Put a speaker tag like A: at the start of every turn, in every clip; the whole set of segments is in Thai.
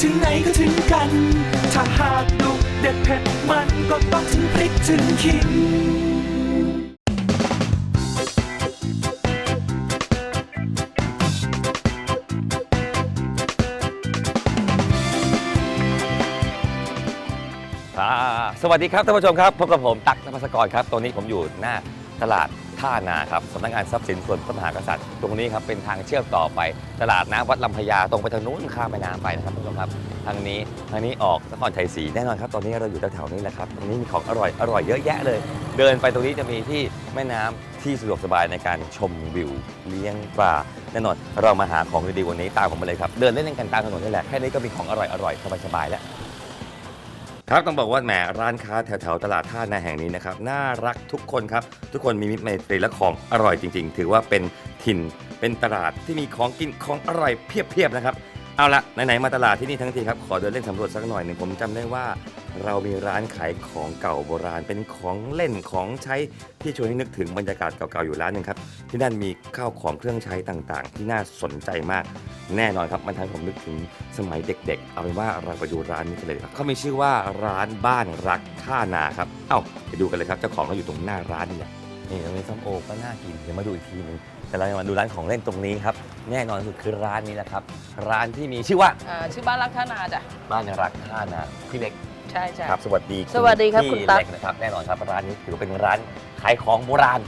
A: ถึงไหนก็ถึงกัน ถ้าหากดุเด็ดเผ็ดมันก็ต้องถึงพริกถึงขิง
B: สวัสดีครับท่านผู้ชมครับ พบกับผมตั๊กนภัสกรครับตรงนี้ผมอยู่หน้าตลาด ท่านาครับสำนักงานทรัพย์สินส่วนพระมหากษัตริย์ ตรงนี้ครับเป็นทางเชื่อมต่อไป ตลาดน้ำวัดลำพญาตรงไปทางนู้นข้ามแม่น้ำไปนะครับท่านผู้ชมครับทางนี้ทางนี้ออกนครชัยศรีแน่นอนครับ ตอนนี้เราอยู่แถวๆนี้แหละครับตรงนี้มีของอร่อยอร่อยเยอะแยะเลย เดินไปตรงนี้จะมีที่แม่น้ำที่สะดวกสบายในการชมวิวเลี้ยงปลาแน่นอนเรามาหาของดีๆวันนี้ตามผมมาเลยครับเดินเล่นกันตามถนนนี่แหละแค่นี้ก็มีของอร่อยๆสบายๆแล้ว ครับต้องบอกว่าแหมร้านค้าแถวๆตลาดท่านาแห่งนี้นะครับน่ารักทุกคนครับ ทุกคนมีมิตรไมตรีและของอร่อยจริง ๆ ถือว่าเป็นถิ่นเป็นตลาดที่มีของกินของอร่อยเพียบๆนะครับ เอาละไหนๆมาตลาดที่นี่ทั้งทีครับขอเดินเล่นสำรวจสักหน่อยหนึ่งผมจำได้ว่า เรามีร้านขายของเก่าโบราณเป็นของเล่นของใช้ที่ชวนให้นึกถึงบรรยากาศเก่าๆอยู่ร้านหนึ่งครับที่นั่นมีข้าวของเครื่องใช้ต่างๆ ที่น่าสนใจมากแน่นอนครับมันทำให้ผมนึกถึงสมัยเด็กๆ เอาเป็นว่าเราไปดูร้านนี้กันเลยครับเขามีชื่อว่าร้านบ้านรักท่านาครับเอ้าไปดูกันเลยครับเจ้าของเขาอยู่ตรงหน้าร้านเนี่แหละนี่ตรงนี้ส้มโอก็น่ากินเดี๋ยวมาดูอีกทีหนึง แต่เราจะมาดูร้านของเล่นตรงนี้ครับ แน่นอนสุดคือร้านนี้แหละครับ ร้านที่มีชื่อว่า
C: อ่าชื่อบ้านรักท่านาจ้ะ
B: บ้านรักท่านาพี่เล็ก
C: ใช่ใช่
B: ครับ สวัสดี
C: สวัสดีครับ
B: พี่
C: คุณตั๊ก
B: เล็กนะครับแน่นอนครับร้านนี้ถือว่าเป็นร้านขายของโบราณ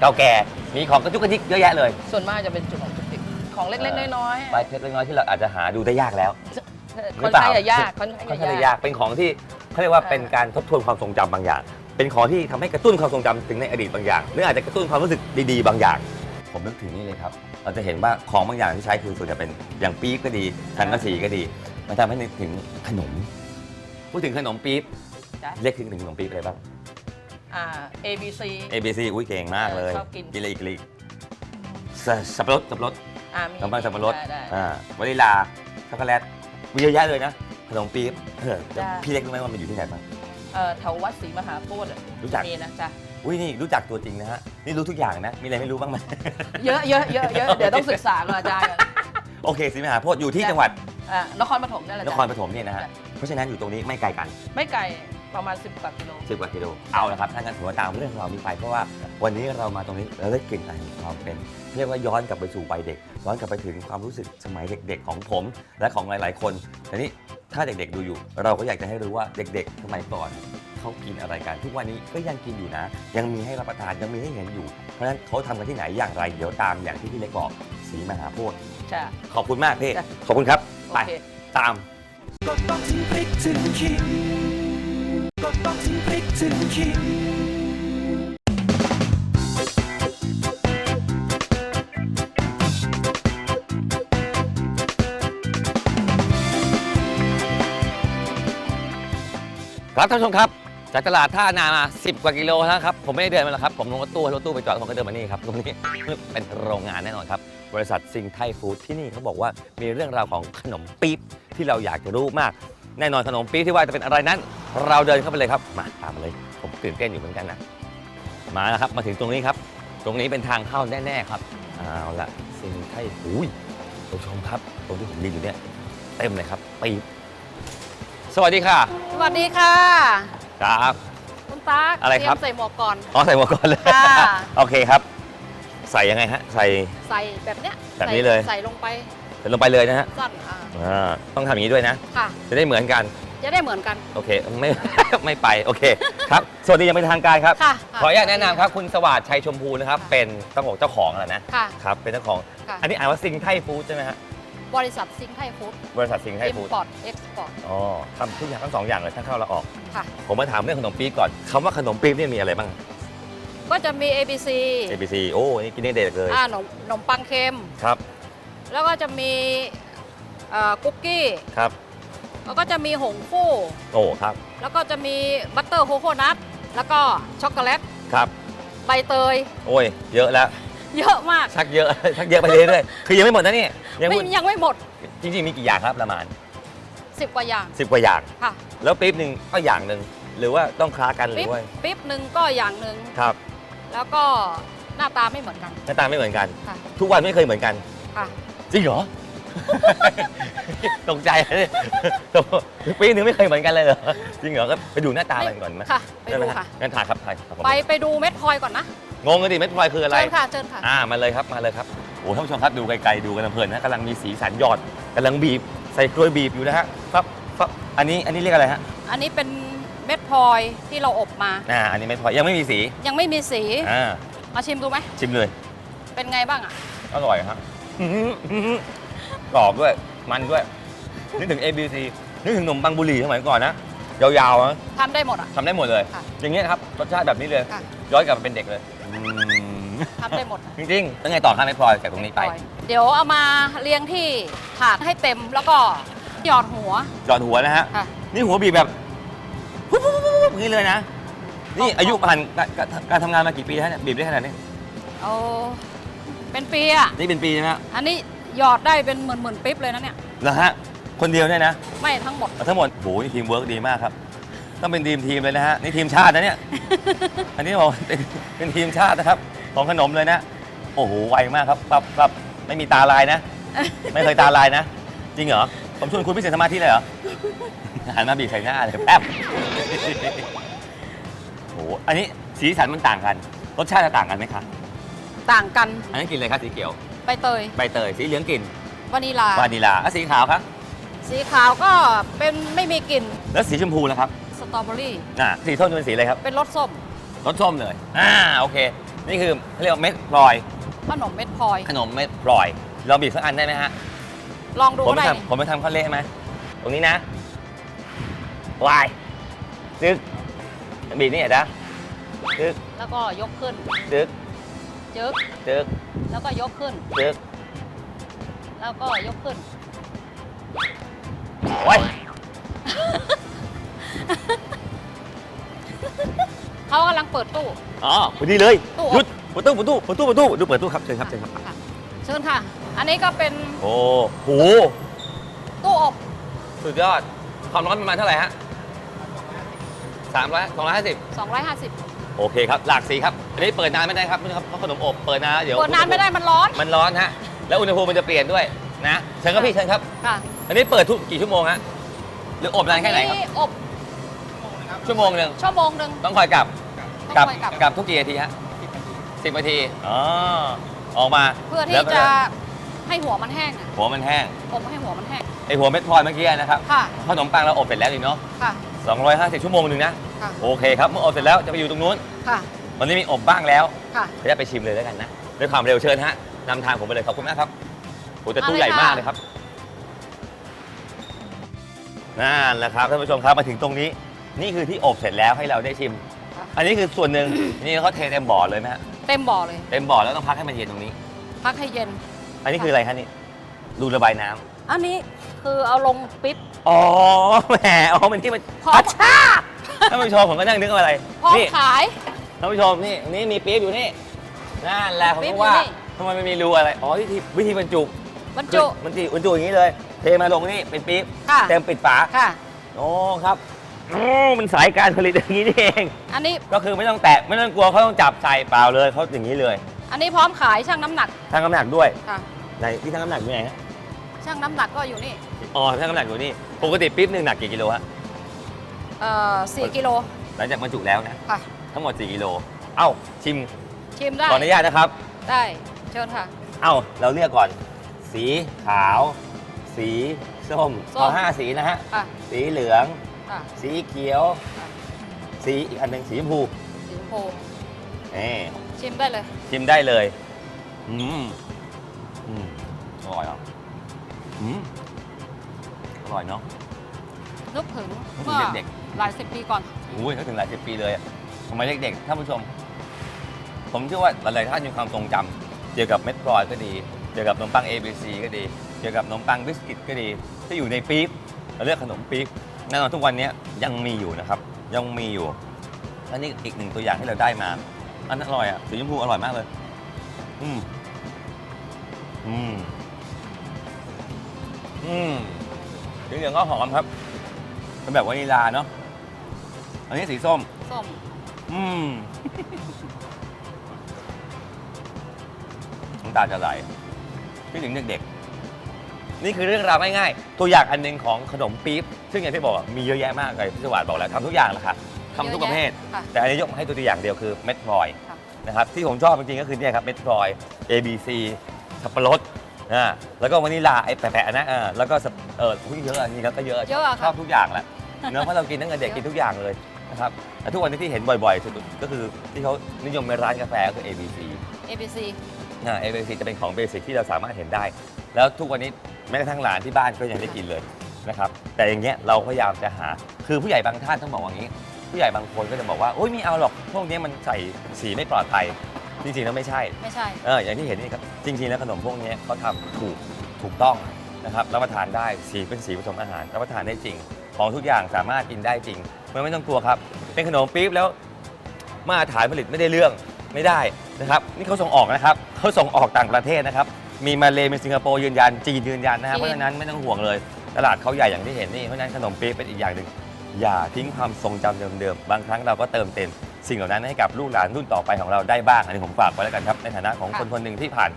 B: เก่าแก่มีของกระจุกกระดิกเยอะแยะเลย
C: ส่วนมากจะเป็นจุดของจุดเด็กของเล็กๆน้อย
B: ใบเล็กๆน้อยๆที่เราอาจจะหาดูได้ยากแล้ว
C: ๆค่อนข้างจะยากค่อน
B: ค่อน
C: ข้า
B: ข้างง
C: จะ
B: จะ
C: ยายา
B: กกเป็นของที่เขาเรียกว่าเป็นการทบทวนความทรงจำบางอย่าง เป็นของที่ทำให้กระตุ้นความทรงจำถึงในอดีตบางอย่างหรืออาจจะกระตุ้นความรู้สึกดีๆบางอย่าง ผมนึกถึงนี่เลยครับ เราจะเห็นว่าของบางอย่างที่ใช้คือส่วนใหญ่เป็นอย่างปี๊บก็ดีสังกะสีก็ดี มันทำให้นึกถึงขนม พูดถึงขนมปี๊บ
C: จ้ะ
B: เรียกถึงถึงขนมปี๊บอะไรบ้าง
C: อ่า A B C
B: A B C อุ้ยเก่งมากเลย
C: ชอบกิน
B: กิน อะไรอีกกินอะไรอีกสสับปะรดสับปะรด
C: อ่ามี
B: น้ำมันสับปะรด
C: ได้ได้
B: อ่าวานิลาช็อกโกแลตมีเยอะแยะเลยนะ ขนมปี๊บเออ
C: ได้
B: พี่เล็กรู้ไหมว่ามันอยู่ที่ไหนบ้าง
C: เอ่อแถววัดศรีมหาโพธิ์อะ
B: รู้จัก
C: มีนะจ๊ะ
B: อุ้ยนี่รู้จักตัวจริงนะฮะ นี่รู้ทุกอย่างนะ มีอะไรไม่รู้บ้างไหม
C: เยอะเยอะเยอะเยอะเดี๋ยวต้องศึกษากับอาจารย์กัน
B: โอเคสิมหาโพธิ์อยู่ที่จังหวัด
C: อ่านครปฐมนี่แหละ
B: น
C: จ้ะ
B: ครปฐมเนี่ยนะฮะ
C: จ้ะ
B: เพราะฉะนั้นอยู่ตรงนี้ไม่ไกลกัน
C: ไม่ไกลประมาณ 10กว่ากิโล
B: 10 กว่ากิโล เอาละครับถ้างั้นถือว่าตามเรื่องราวนี้ไปเพราะว่าวันนี้เรามาตรงนี้เราได้กลิ่นอายของความเป็น เรียกว่าย้อนกลับไปสู่วัยเด็ก ย้อนกลับไปถึงความรู้สึกสมัยเด็ก ๆ ของผม และของหลาย ๆ คน ทีนี้ถ้าเด็ก ๆ ดูอยู่ เราก็อยากจะให้รู้ว่าเด็ก ๆ สมัยก่อน เขากินอะไรกัน ทุกวันนี้ก็ยังกินอยู่นะ ยังมีให้รับประทานยังมีให้เห็นอยู่ เพราะฉะนั้นเขาทำกันที่ไหนอย่างไร เดี๋ยวตามอย่างที่พี่เล็กบอกสีมหาโพธิ์
C: จ้ะ
B: ขอบคุณมากพี่
C: จ้ะ
B: ขอบคุณครับ
C: โอ
B: ไป
C: เค
B: ตาม
A: ก็ต้องถึงพริกถึงขิงก็ต้องถึงพริกถึงขิง
B: ครับท่านผู้ชมครับ จากตลาดท่านามา 10 กว่ากิโลแล้วครับ ผมไม่ได้เดินมาหรอกครับ ผมลงรถตู้รถตู้ไปจอดผมก็เดินมานี่ครับ ตรงนี้เป็นโรงงานแน่นอนครับ บริษัทซิงไทฟู้ดที่นี่เขาบอกว่ามีเรื่องราวของขนมปี๊บที่เราอยากจะรู้มาก แน่นอนขนมปี๊บที่ว่าจะเป็นอะไรนั้น เราเดินเข้าไปเลยครับมาตามมาเลย ผมตื่นเต้นอยู่เหมือนกันนะมาแล้วครับมาถึงตรงนี้ครับ ตรงนี้เป็นทางเข้าแน่ๆครับเอาละซิงไทฟู้ดผู้ชมครับตรงที่ผมยืนอยู่เนี่ยเต็มเลยครับปี๊บสวัสดีค่ะ
D: สวัสดีค่ะ
B: ครับ
D: คุณตั๊ก
B: อะไรครับ
D: เตยมใส่หมวกก่อน
B: อ๋อใส่หมวกก่อนเลย
D: ค่ะ
B: โอเคครับ ใส่ยังไงฮะ ใส่
D: ใส่แบบเนี้ย
B: แบบนี้เลย
D: ใส่ใส่ลงไป
B: ใส่ลงไปเลยนะฮะ
D: สั้นอ่า
B: อ่าต้องทำอย่างนี้ด้วยนะ
D: ค่ะ
B: จะได้เหมือนกัน
D: จะได้เหมือนกัน
B: โอเค ไม่ ไม่ไป โอเค ครับ สวัสดีอยังเป็นทางการครับ
D: ค่ะ
B: ขออนุญาตแนะนำครับ คุณสวัสดิ์ชัยชมพูนะครับ เป็นต้องบอกเจ้าของแหละนะ
D: ค่ะ
B: ครับ เป็นเจ้าของ
D: ค่ะ
B: อันนี้อ่านว่าซิงไทฟู้ดใช่ไหมฮะ
D: บริษัทซิงไทยฟู้ด
B: บริษัทซิงไท
D: อิม
B: ฟู้ด
D: พอร์ตเอ็กซ์พอร์ต
B: อ๋อทำทุกอย่างทั้งสองอย่างเลยทั้งเข้าและออก
D: ค่ะ
B: ผมมาถามเรื่องขนมปี๊บก่อนคำว่าขนมปี๊บเนี่ยมีอะไรบ้าง
D: ก็จะมี ABC
B: ABC โอ้นี่กินได้เด็กเลย
D: อ่าขนมขนมปังเค็ม
B: ครับ
D: แล้วก็จะมีเอ่อคุกกี้
B: ครับ
D: แล้วก็จะมีหงฟู่
B: โอ้ครับ
D: แล้วก็จะมีบัตเตอร์โคโคนัทแล้วก็ช็อกโกแลต
B: ครับ
D: ใบเตย
B: โอ้ย เยอะแล้ว
D: เยอะมาก
B: ชักเยอะ ชักเยอะไปเรื่อยๆคือยังไม่หมดนะนี่ยัง
D: ไม่
B: พูด
D: ยังไม่หมด
B: จริงๆมีกี่อย่างครับประมาณ
D: 10กว่าอย่าง
B: 10กว่าอย่าง
D: ค่ะ
B: แล้วปี๊บหนึ่งก็อย่างหนึ่งหรือว่าต้องคล้ากันหรื
D: ปิ๊บ
B: อว่า
D: ปิ๊บหนึ่งก็อย่างหนึ่ง
B: ครับ
D: แล้วก็หน้าตาไม่เหมือนกัน
B: หน้าตาไม่เหมือนกัน
D: ค่ะ
B: ทุกวันไม่เคยเหมือนกัน
D: ค่ะ
B: จริงเหรอ ตกใจเลยปีหนึงไม่เคยเหมือนกันเลยเหรอจริงเหรอก็ไปดูหน้าตามันก่อนไหม
D: ค่ะไป
B: ได้ไหม
D: ดู
B: ฮะ
D: ค่ะ
B: งั้นถ่ายครับถ่ายครับผม
D: ไปไปดูเม็ดพลอยก่อนนะ
B: งงกันดิเม็ดพลอยคืออะไร
D: เชิญค่ะเชิญค่ะ
B: อ่ามาเลยครับมาเลยครับโอ้ท่านผู้ชมครับดูไกลๆดูกันเพลินนะกำลังมีสีสันหยอดกำลังบีบใส่กล้วยบีบอยู่นะฮะครับครับอันนี้อันนี้เรียกอะไรฮะ
D: อันนี้เป็นเม็ดพลอยที่เราอบมา
B: อ่าอันนี้เม็ดพลอยยังไม่มีสี
D: ยังไม่มีสี
B: อ่า
D: มาชิมดูไหม
B: ชิมเลย
D: เป็นไงบ้างอะ
B: อร่อยฮะอื้อหืออื้อหือกรอบด้วยมันด้วยนึกถึง ABC นึกถึงขนมปังบุรีสมัยก่อนนะยาวๆนะ
D: ทำได้หมดอะ
B: ทำได้หมดเลย
D: ค่ะ
B: อย่างเงี้ยครับรสชาติแบบนี้เลย
D: ค่ะ
B: ย้อนกลับมาเป็นเด็กเลยอืม
D: ทำได้หมด
B: จริงๆแล้วไงต่อครับเม็ดพลอยจากตรงนี้ไป
D: พลอยเดี๋ยวเอามาเรียงที่ถาดให้เต็มแล้วก็หยอดหัว
B: หยอดหัวนะฮะ
D: ค่ะ
B: นี่หัวบีบแบบปุ๊บปุ๊บปุ๊บปุ๊บอย่างนี้เลยนะ นี่อายุผ่านการการการทำงานมากี่ปีแล้วเนี่ยบีบได้ขนาดนี้
D: เอาเป็นปีอะ
B: นี่เป็นปีใช่ไหมฮะ
D: อันนี้หยอดได้เป็นหมื่นหมื่นๆปิ๊บเลยนะเนี่ย
B: เหรอฮะ คนเดียวเนี่ยนะ
D: ไม่ทั้งหมด
B: เอาทั้งหมดโหนี่ทีมเวิร์กดีมากครับ ต้องเป็นทีมทีมเลยนะฮะนี่ทีมชาตินะเนี่ย อันนี้บอกเป็นเป็นทีมชาตินะครับ ของขนมเลยนะ โอ้โหไวมากครับครับครับไม่มีตาลายนะ ไม่เคยตาลายนะ จริงเหรอผมชวนคุณพิเศษสมาธิเลยเหรอหันมาบีบใส่หน้าเลยแป๊บโอ้โหอันนี้สีสันมันต่างกัน รสชาติจะต่างกันไหมคะ
D: ต่างกัน
B: อันนี้กลินอะไรครับสีเขียว
D: ใบเตย
B: ใบเตยสีเหลืองกลิ่น
D: วานิลาวา
B: นิลาอะสีขาวครับ
D: สีขาวก็เป็นไม่มีกลิ่น
B: แล้วสีชมพูล่ะครับ
D: สตรอเบอรี่
B: อะสีส้มจะเป็นสีอะไรครับ
D: เป็นรสส้ม
B: รสส้มเลยอ่าโอเค นี่คือเขาเรียกว่าเม็ดพลอย
D: ขนมเม็ดพลอย
B: ขนมเม็ดพลอยเราบีบสักอันได้ไหมฮะ
D: ลองดู
B: ผม
D: ก็
B: ไป
D: ได้นี่
B: ทำผมไปทำข้าวเละไหมตรงนี้นะวายจึ๊กบีบนี่เหรอจ๊ะจึ๊ก
D: แล้วก็ยกขึ้น
B: จึ๊ก
D: จึ๊ก
B: จึ๊ก
D: แล้วก็ยกขึ้น
B: จึ๊ก
D: แล้วก็ยกขึ้น
B: โอ้ย
D: เขากำลังเปิดตู้
B: อ๋อพอดีเลย
D: ตู้
B: หยุดเปิดตู้เปิดตู้เปิดตู้เปิดตู้ดูเปิดตู้ครับเชิญครับเชิญครับ
D: ค่ะเชิญค่ะ อันนี้ก็เป็น
B: โอ้โห
D: ตู้อบ
B: สุดยอดความร้อนประมาณเท่าไหร่ฮะสามร้อยสองร้อยห้าสิบ
D: 250
B: โอเคครับหลากสีครับอันนี้เปิดนานไม่ได้ครับนะครับเพราะขนมอบเปิดนานเดี๋ยว
D: เปิดนานไม่ได้มันร้อน
B: มันร้อนฮะแล้วอุณหภูมิมันจะเปลี่ยนด้วยนะเชิญครับพี่เชิญครับ
D: ค่ะ
B: อันนี้เปิดทุกกี่ชั่วโมงฮะหรืออบนานแค่ไหนครับ
D: อบ
B: ชั่วโมงหนึ่ง
D: ชั่วโมงหนึ่ง
B: ต้องคอยกลับ
D: ต้อง
B: กลับ
D: คอยกลับ
B: กลับทุกกี่นาทีฮะสิบนาทีอ๋อออกมา
D: เพื่อ
B: แล้
D: ที่
B: วก็
D: จะให้หัวมันแห้งอะ
B: หัวมันแห้ง
D: อบให้หัวมันแห้ง
B: ไอหัวเม็ดพลอยเมื่อกี้นะครับ
D: ค่ะ
B: ขนมปังเราอบเสร็จแล้วนี่เนาะ
D: ค่ะ
B: 250 ชั่วโมงหนึ่งนะ
D: ค่ะ
B: โอเคครับเมื่ออบเสร็จแล้วจะไปอยู่ตรงนู้น
D: ค่ะ
B: วันนี้มีอบบ้างแล้ว
D: ค่ะ
B: เดี๋ยวจะไปชิมเลยแล้วกันนะด้วยความเร็วเชิญฮะนำทางผมไปเลยขอบคุณมากครับโอ้แต่ตู้
D: เอาเลย
B: ใหญ่มาก
D: ค่ะ
B: เลยครับนั่นแหละครับท่านผู้ชมครับมาถึงตรงนี้ นี่คือที่อบเสร็จแล้วให้เราได้ชิม อันนี้คือส่วนหนึ่ง นี่เขาเทเต็มบ่อเลยไหมฮะ
D: เต็มบ่อเลย
B: เต็มบ่อแล้วต้องพักให้มันเย็นตรงนี้
D: พักให้เย็น
B: อันนี้คืออะไรคะนี่รูระบายน้ำ
D: อันนี้คือเอาลงปิ๊บ
B: อ๋อแหมอ๋อมันที่มัน
D: พร้อม
B: อัชชาท่านผู้ชมผมก็นั่งนึกว่าอะไร
D: พร้อม
B: นี่
D: ขาย
B: ท่านผู้ชมนี่นี่มีปี๊บอยู่นี่นั่นแหละผม
D: ปี๊บ
B: ก็ว่า
D: อยู่นี่
B: ทำไมมันมีรูอะไรอ๋อวิธีวิธีบรรจุ
D: บรรจุ
B: บรรจุบรรจุอย่างนี้เลย เทมาลงนี่เป็นปี๊บ
D: ค่ะ
B: เต็มปิดฝา
D: ค่ะ
B: โอ้ครับ โอ้มันสายการผลิตอย่างนี้นี่เอง
D: อันนี้
B: ก็คือไม่ต้องแตะไม่ต้องกลัวเขาต้องจับใส่เปล่าเลยเขาอย่างนี้เลย
D: อันนี้พร้อมขายช่างน้ำหนัก
B: ทั้งน้ำหนักด้วย
D: ค่ะ
B: ไหนที่ทั้งน้ำหนักอยู่ไหนฮะ
D: ช่างน้ำหนักก็อยู่นี่
B: อ๋อทั้งน้ำหนักอยู่นี่ปกติปี๊บหนึ่งหนักกี่กิโลฮะ
D: เอ่อสี่กิโล
B: หลังจากบรรจุแล้วนะ
D: ค่ะ
B: ทั้งหมด4กิโลเอ้าชิม
D: ชิมได้
B: ขออนุญาตนะครับ
D: ได้เชิญค่ะ
B: เอ้าเราเลือกก่อน สีขาว สีส้ม
D: ส้ม
B: ขอห้าสีนะฮะ
D: ค่ะ
B: สีเหลือง
D: ค่ะ
B: สีเขียว
D: ค่ะ
B: สีอีกอันหนึ่งสีชมพู
D: สีชมพู
B: นี่
D: ชิมได้เลย
B: ชิมได้เลยอืมอืมอร่อยเหรออืมอร่อยเนาะ
D: นึกถึง
B: นึกถึง
D: เมื่อ
B: เด็ก
D: หลายสิบปีก่อน
B: อุ้ยเขาถึงหลายสิบปีเลยอะสมัยเด็กๆท่านผู้ชม ผมเชื่อว่าหลายๆท่านมีความทรงจำเกี่ยวกับเม็ดพลอยก็ดี เกี่ยวกับขนมปัง ABC ก็ดี เกี่ยวกับขนมปังบิสกิตก็ดีที่อยู่ในปี๊บเราเรียกขนมปี๊บ แน่นอนทุกวันนี้ยังมีอยู่นะครับ ยังมีอยู่ อันนี้อีกหนึ่งตัวอย่างที่เราได้มา อันนั้นอร่อยอะสีชมพูอร่อยมากเลย อืม อืม อืมสีเหลืองก็หอมครับ เป็นแบบวานิลาเนาะ อันนี้สีส้ม
D: ส้ม
B: อืมน้ำตาจะไหลคิดถึงเด็กๆ นี่คือเรื่องราวง่ายๆ ตัวอย่างอันหนึงของขนมปี๊บ ซึ่งอย่างที่บอกอะมีเยอะแยะมากเลยพี่สวัสดิ์บอกแล้วทำทุกอย่างแหละค่ะทำทุกประเภท
D: ค่ะ
B: แต่อันนี้ยกมาให้ตัวอย่างเดียวคือเม็ดพลอย
D: ค่ะ
B: นะครับที่ผมชอบจริงๆก็คือเนี่ยครับเม็ดพลอย ABC สับปะรดอ่าแล้วก็วานิลลาไอ้แปะๆนะอ่าแล้วก็สับเออทุกเยอะอันนี้แล้วก็เยอะ
D: เยอะอะ
B: ช
D: ค่ะ
B: อบทุกอย่างแหละเนื้อะเพราะเรากินตั้งแต่เด็กกินทุกอย่างเลยนะครับแต่ทุกวันนี้ที่เห็นบ่อยๆสุดๆก็คือที่เขานิยมในร้านกาแฟก็คือ ABC
D: ABC
B: อ่า ABC จะเป็นของเบสิกที่เราสามารถเห็นได้ แล้วทุกวันนี้ แม้กระทั่งหลานที่บ้านก็ยังได้กินเลยนะครับแต่อย่างเงี้ยเราพยายามจะหาคือผู้ใหญ่บางท่านต้องบอกว่าอย่างนี้ ผู้ใหญ่บางคนก็จะบอกว่าโอ๊ยไม่เอาหรอกพวกนี้มันใส่สีไม่ปลอดภัยจริงๆแล้วไม่ใช่
D: ไม่ใช่
B: เอออย่างที่เห็นนี่ครับจริงๆ แล้วขนมพวกนี้เขาทำถูกถูกต้องนะครับรับประทานได้สีเป็นสีผสมอาหารรับประทานได้จริง ของทุกอย่างสามารถกินได้จริงมันไม่ต้องกลัวครับ เป็นขนมปี๊บแล้วมาตรฐานผลิตไม่ได้เรื่องไม่ได้นะครับ นี่เขาส่งออกนะครับเขาส่งออกต่างประเทศนะครับ มีมาเลมีสิงคโปร์ยืนยันจีนยืนยันนะครับ
D: จีน
B: เพราะฉะนั้นไม่ต้องห่วงเลย ตลาดเขาใหญ่อย่างที่เห็นนี่เพราะฉะนั้นขนมปี๊บเป็นอีกอย่างหนึ่งอย่าทิ้งความทรงจำเดิมๆบางครั้งเราก็เติมเต็มสิ่งเหล่านั้นให้กับลูกหลานรุ่นต่อไปของเราได้บ้างอันนี้ผมฝากไว้แล้วกันครับในฐานะของคนคนหนึ่งที่ผ่าน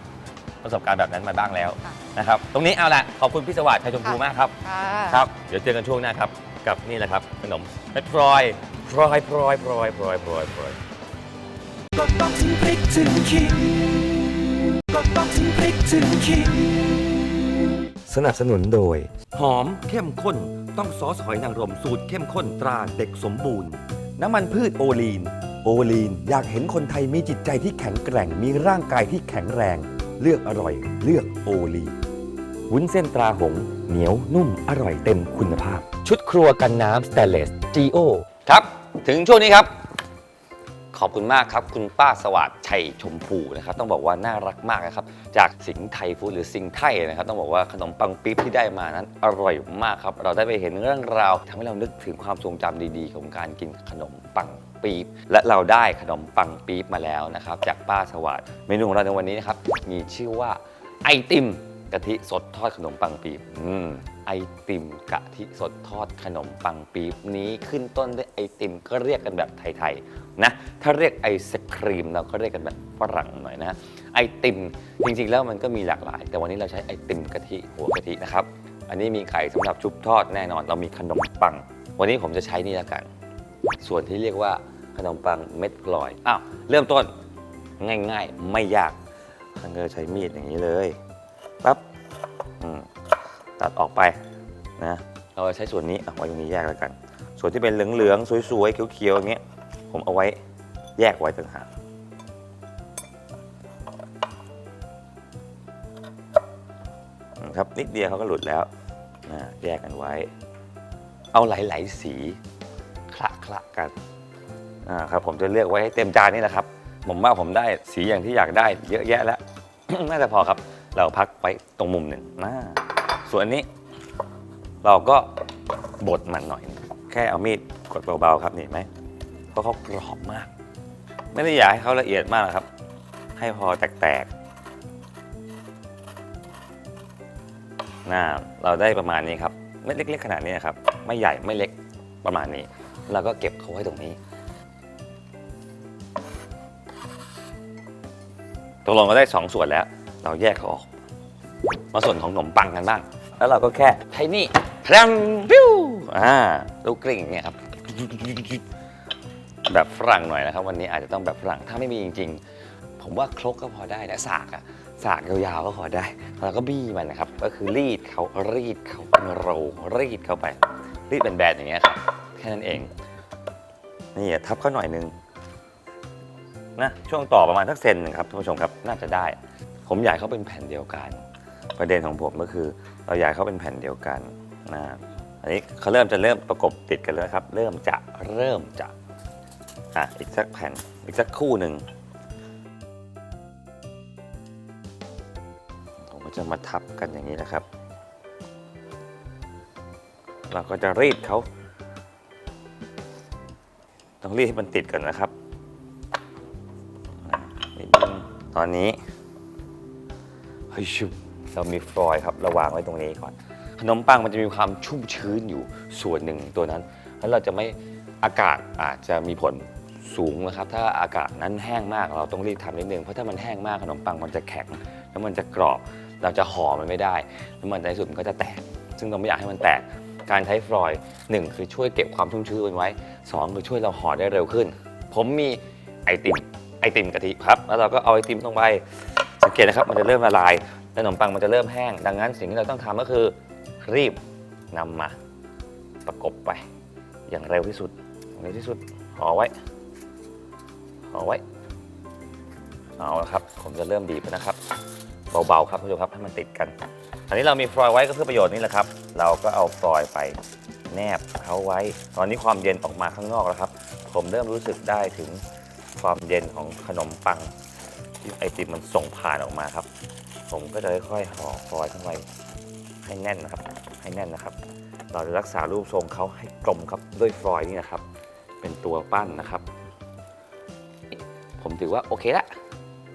B: ประสบการณ์แบบนั้นมาบ้างแล้ว
D: ค่ะ
B: นะครับตรงนี้เอาละขอบคุณพี่สวัสดิ์ชัยชมพูมากครับ
D: ค่ะ
B: ครับเดี๋ยวเจอกันช่วงหน้าครับกับนี่แหละครับขนมเม็ดพลอยพลอยพลอยพลอยพลอยพลอยพลอย
A: ก็ต้องถึงพริกถึงขิง ก็ต้องถึงพริกถึงขิง
B: สนับสนุนโดย หอมเข้มข้นต้องซอสหอยนางรมสูตรเข้มข้นตราเด็กสมบูรณ์ น้ำมันพืชโอลีน โอลีนอยากเห็นคนไทยมีจิตใจที่แข็งแกร่งมีร่างกายที่แข็งแรง เลือกอร่อย เลือกโอลีนวุ้นเส้นตราหง เหนียวนุ่มอร่อยเต็มคุณภาพ ชุดครัวกันน้ำสเตเลส GO ครับ ถึงช่วงนี้ครับ อบคุณมากครับ คุณป้าสวัสดิ์ชัยชมพูนะครับต้องบอกว่าน่ารักมากนะครับจากสิงไทยฟู้ดหรือสิงไทยนะครับต้องบอกว่าขนมปังปี๊บที่ได้มานั้นอร่อยมากครับเราได้ไปเห็นเรื่องราวทำให้เรานึกถึงความทรงจำดีๆ ของการกินขนมปังปี๊บและเราได้ขนมปังปี๊บมาแล้วนะครับจากป้าสวัสดิ์เมนูของเราในวันนี้นะครับมีชื่อว่าไอติมกะทิสดทอดขนมปังปี๊บไอติมกะทิสดทอดขนมปังปี๊บนี้ขึ้นต้นด้วยไอติมก็เรียกกันแบบไทยๆ นะ ถ้าเรียกไอศครีมเราก็เรียกกันแบบฝรั่งหน่อยนะ ไอติมจริงๆแล้วมันก็มีหลากหลาย แต่วันนี้เราใช้ไอติมกะทิหัวกะทินะครับ อันนี้มีไข่สำหรับชุบทอดแน่นอน เรามีขนมปัง วันนี้ผมจะใช้นี่ละกัน ส่วนที่เรียกว่าขนมปังเม็ดพลอย อ้าว เริ่มต้นง่ายๆ ไม่ยากทังเกอใช้มีดอย่างนี้เลยปั๊บตัดออกไปนะ เราใช้ส่วนนี้เอาไว้ตรงนี้แยกแล้วกัน ส่วนที่เป็นเหลืองๆ สวยๆ เขียวๆอย่างเงี้ย ผมเอาไว้แยกไว้ต่างหากครับนิดเดียวเขาก็หลุดแล้วนะแยกกันไว้ เอาหลายๆสีคละคละกันอ่าครับผมจะเลือกไว้ให้เต็มจานนี่แหละครับ ผมว่าผมได้สีอย่างที่อยากได้เยอะแยะแล้ว น่าจะพอครับ เราพักไว้ตรงมุมหนึ่งนะส่วนอันนี้ เราก็บดมันหน่อย แค่เอามีดกดเบาๆครับนี่เห็นไหม เพราะเขากรอบมาก ไม่ได้อยากให้เขาละเอียดมากหรอกครับ ให้พอแตกๆน่าเราได้ประมาณนี้ครับเม็ดเล็กๆขนาดนี้ครับ ไม่ใหญ่ไม่เล็กประมาณนี้ เราก็เก็บเขาไว้ตรงนี้ตกลงก็ได้สองส่วนแล้ว เราแยกเขาออก มาส่วนของขนมปังกันบ้าง แล้วเราก็แค่ใช้นี่พรัมพิวอ่าลูกกริ่งเนี่ยครับ แบบฝรั่งหน่อยนะครับ วันนี้อาจจะต้องแบบฝรั่งถ้าไม่มีจริง ๆ ผมว่าครกก็พอได้นะสากอะสากยาวๆก็พอได้แล้วก็บี้มันนะครับ ก็คือรีดเขารีดเขาโรรีดเข้าไป รีดเป็นแบนอย่างเงี้ยครับแค่นั้นเอง นี่ทับเขาหน่อยนึงนะช่วงต่อประมาณสักเซนนึงครับท่านผู้ชมครับน่าจะได้ ผมอยากเขาเป็นแผ่นเดียวกัน ประเด็นของผมก็คือ เราอยากเขาเป็นแผ่นเดียวกันนะอันนี้เขาเริ่มจะเริ่มประกบติดกันแล้วครับ เริ่มจะเริ่มจะ อะอีกสักแผ่นอีกสักคู่หนึ่งผมก็จะมาทับกันอย่างนี้นะครับ เราก็จะรีดเขาต้องรีดให้มันติดก่อนนะครับตอนนี้เฮ้ยชุบเรามีฟอยด์ครับราวางไว้ตรงนี้ก่อน ขนมปังมันจะมีความชุ่มชื้นอยู่ส่วนหนึ่งตัวนั้น แล้วเราจะไม่อากาศอาจจะมีผล สูงนะครับ ถ้าอากาศนั้นแห้งมากเราต้องรีบทำนิดนึง เพราะถ้ามันแห้งมากขนมปังมันจะแข็ง แล้วมันจะกรอบ เราจะห่อมันไม่ได้ แล้วมันในที่สุดมันก็จะแตก ซึ่งเราไม่อยากให้มันแตก การใช้ฟลอยล์หนึ่งคือช่วยเก็บความชุ่มชื้นไว้สองคือช่วยเราห่อได้เร็วขึ้น ผมมีไอติม ไอติมกะทิครับ แล้วเราก็เอาไอติมลงไป สังเกตนะครับ มันจะเริ่มละลาย และขนมปังมันจะเริ่มแห้ง ดังนั้นสิ่งที่เราต้องทำก็คือรีบนำมาประกบไป อย่างเร็วที่สุดเร็วที่สุดห่อไว้ ห่อไว้ เอาละครับ ผมจะเริ่มบีบนะครับ เบาๆครับคุณผู้ชมครับให้มันติดกัน อันนี้เรามีฟลอยไว้ก็เพื่อประโยชน์นี่แหละครับ เราก็เอาฟลอยไปแนบเขาไว้ ตอนนี้ความเย็นออกมาข้างนอกแล้วครับ ผมเริ่มรู้สึกได้ถึงความเย็นของขนมปังที่ไอติมมันส่งผ่านออกมาครับ ผมก็จะค่อยๆห่อฟลอยล์ข้างในให้แน่นนะครับ ให้แน่นนะครับ เราจะรักษารูปทรงเขาให้กลมครับด้วยฟลอยนี่นะครับ เป็นตัวปั้นนะครับ ผมถือว่าโอเคละ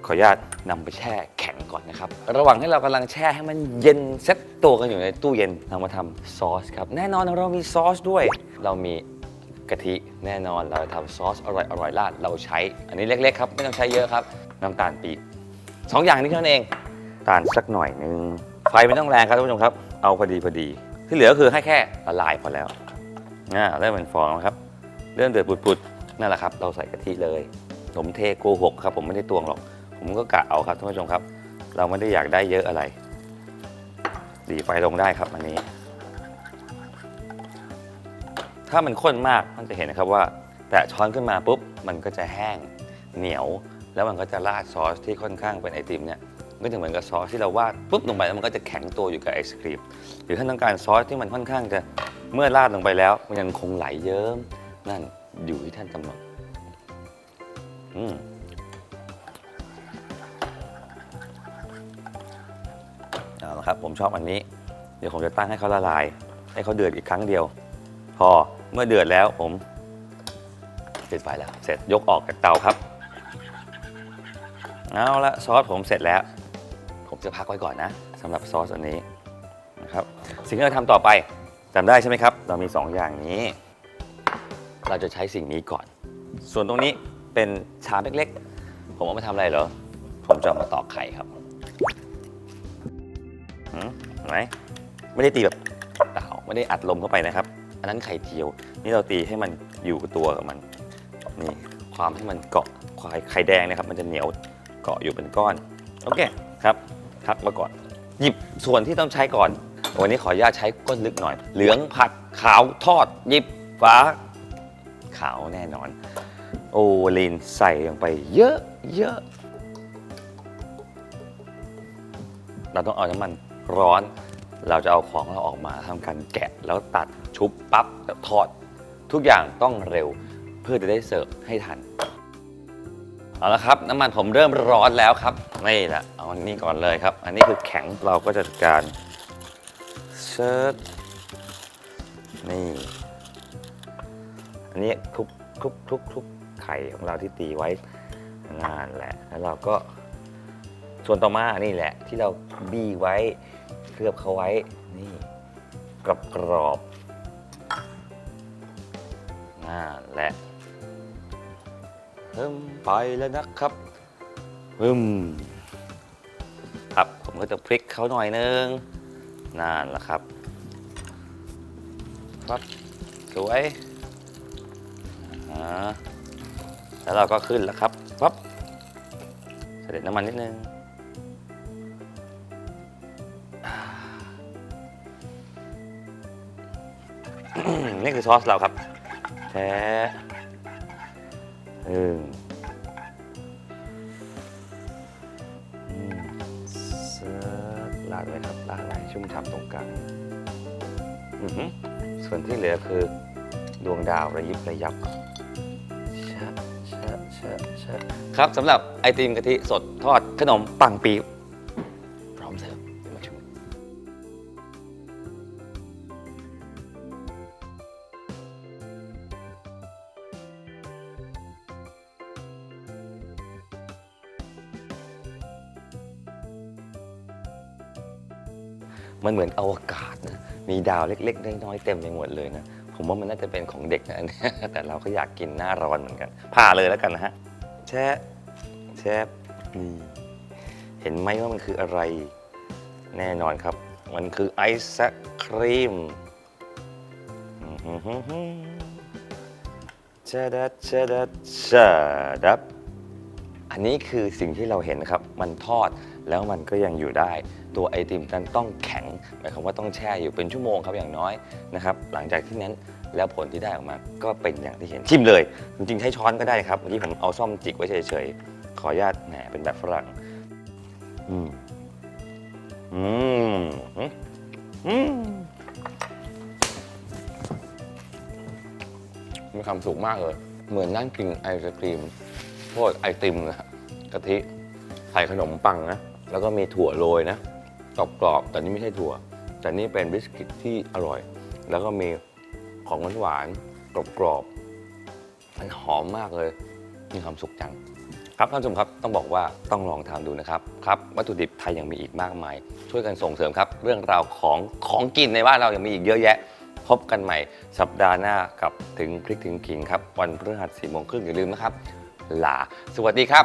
B: ขออนุญาตนำไปแช่แข็งก่อนนะครับ ระหว่างที่เรากำลังแช่ให้มันเย็นเซ็ตตัวกันอยู่ในตู้เย็นเรามาทำซอสครับ แน่นอนเรามีซอสด้วย เรามีกะทิแน่นอนเราจะทำซอสอร่อยอร่อยราดเราใช้ อันนี้เล็กๆครับ ไม่ต้องใช้เยอะครับ น้ำตาลปี๊บสองอย่างนี้เท่านั้นเองตาลสักหน่อยนึงไฟไม่ต้องแรงครับท่านผู้ชมครับ เอาพอดีพอดี ที่เหลือก็คือให้แค่ละลายพอแล้วอ่าเริ่มเป็นฟองแล้วครับ เริ่มเดือดปุดๆนั่นแหละครับ เราใส่กะทิเลย ผมเทโกหกครับ ผมไม่ได้ตวงหรอก ผมก็กะเอาครับท่านผู้ชมครับ เราไม่ได้อยากได้เยอะอะไร ดีไฟลงได้ครับอันนี้ ถ้ามันข้นมากมันจะเห็นนะครับว่า แตะช้อนขึ้นมาปุ๊บมันก็จะแห้งเหนียว แล้วมันก็จะราดซอสที่ค่อนข้างเป็นไอติมเนี่ยก็จะเหมือนกับซอสที่เราวาดปุ๊บลงไปแล้วมันก็จะแข็งตัวอยู่กับไอศครีมหรือถ้าต้องการซอสที่มันค่อนข้างจะเมื่อราดลงไปแล้ว มันยังคงไหลเยิ้มนั่นอยู่ที่ท่านกำหนด เอาละครับ ผมชอบอันนี้ เดี๋ยวผมจะตั้งให้เขาละลาย ให้เขาเดือดอีกครั้งเดียว พอเมื่อเดือดแล้วผมปิดไฟแล้ว เสร็จยกออกจากเตาครับ เอาละซอสผมเสร็จแล้ว ผมจะพักไว้ก่อนนะสำหรับซอสอันนี้นะครับ สิ่งที่เราทำต่อไปจำได้ใช่ไหมครับ เรามี 2 อย่างนี้ เราจะใช้สิ่งนี้ก่อน ส่วนตรงนี้ เป็นชามเล็กๆ ผมเอามาทำอะไรเหรอ ผมจะเอามาตอกไข่ครับหืมเห็นไหมไม่ได้ตีแบบเต่าไม่ได้อัดลมเข้าไปนะครับ อันนั้นไข่เจียว นี่เราตีให้มันอยู่กับตัวกับมัน นี่ความที่มันเกาะควายไข่แดงนะครับ มันจะเหนียวเกาะอยู่เป็นก้อน โอเคครับพักมาก่อน หยิบส่วนที่ต้องใช้ก่อน วันนี้ขออนุญาตใช้ก้นลึกหน่อย เหลืองผัดขาวทอด หยิบฟ้าขาวแน่นอน โอลีนใส่ลงไปเยอะเยอะเราต้องเอาน้ำมันร้อน เราจะเอาของเราออกมาทำการแกะแล้วตัดชุบปั๊บแล้วทอด ทุกอย่างต้องเร็วเพื่อจะได้เสิร์ฟให้ทัน เอาละครับน้ำมันผมเริ่มร้อนแล้วครับนี่แหละเอาอันนี้ก่อนเลยครับ อันนี้คือแข็งเราก็จะการเชิดนี่ อันนี้คลุกคลุกคลุกคลุก ข่ของเราที่ตีไว้นั่นแหละ แล้วเราก็ส่วนต่อมานี่แหละ ที่เราบี้ไว้เคลือบเขาไว้นี่กรอบกรอบๆนั่นแหละเพิ่มไปแล้วนะครับปึ้มครับผมก็จะพลิกเขาหน่อยนึงนั่นแหละครับปั๊บสวยอ่า แล้วเราก็ขึ้นแล้วครับปั๊บเสด็จน้ำมันนิดนึงนี่คือซอสเราครับแท้เอออืมเสิร์ฟลาดไว้ครับลาดไว้ชุ่มฉ่ำตรงกลางส่วนที่เหลือคือดวงดาวระยิบระยับ ครับสำหรับไอติมกะทิสดทอดขนมปังปี๊บพร้อมเสิร์ฟเดี๋ยวมาชมมันเหมือนอวกาศนะ มีดาวเล็กๆ น้อยๆ เต็มไปหมดเลยนะ ผมว่ามันน่าจะเป็นของเด็กนะอันเนี้ยแต่เราก็อยากกินหน้าร้อนเหมือนกัน ผ่าเลยแล้วกันนะฮะ แชะแชะนี่เห็นไหมว่ามันคืออะไร แน่นอนครับ มันคือไอศครีมชาดัดชาดัดชาดับอันนี้คือสิ่งที่เราเห็นครับ มันทอดแล้วมันก็ยังอยู่ได้ ตัวไอติมนั้นต้องแข็งหมายความว่าต้องแช่อยู่เป็นชั่วโมงครับอย่างน้อยนะครับ หลังจากที่นั้น แล้วผลที่ได้ออกมาก็เป็นอย่างที่เห็นชิมเลย จริงๆ ใช้ช้อนก็ได้ครับเมื่อกี้ผมเอาซ่อมจิกไว้เฉยๆ ขออนุญาตแหมเป็นแบบฝรั่ง อืม อืม อืมมีความสุขมากเลย เหมือนนั่งกินไอศครีมโทษไอติมนะกะทิใส่ขนมปังนะ แล้วก็มีถั่วโรยนะกรอบๆแต่นี่ไม่ใช่ถั่ว แต่นี่เป็นบิสกิตที่อร่อย แล้วก็มี ของหวานๆกรอบๆมันหอมมากเลยมีความสุขจัง ครับท่านผู้ชมครับต้องบอกว่าต้องลองทำดูนะครับครับวัตถุดิบไทยยังมีอีกมากมาย ช่วยกันส่งเสริมครับ เรื่องราวของของกินในบ้านเรายังมีอีกเยอะแยะ พบกันใหม่สัปดาห์หน้ากับถึงพริกถึงขิงครับ วันพฤหัสสี่โมงครึ่งอย่าลืมนะครับลาสวัสดีครับ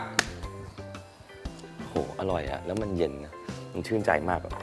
B: โหอร่อยอะแล้วมันเย็นนะมันชื่นใจมากอะ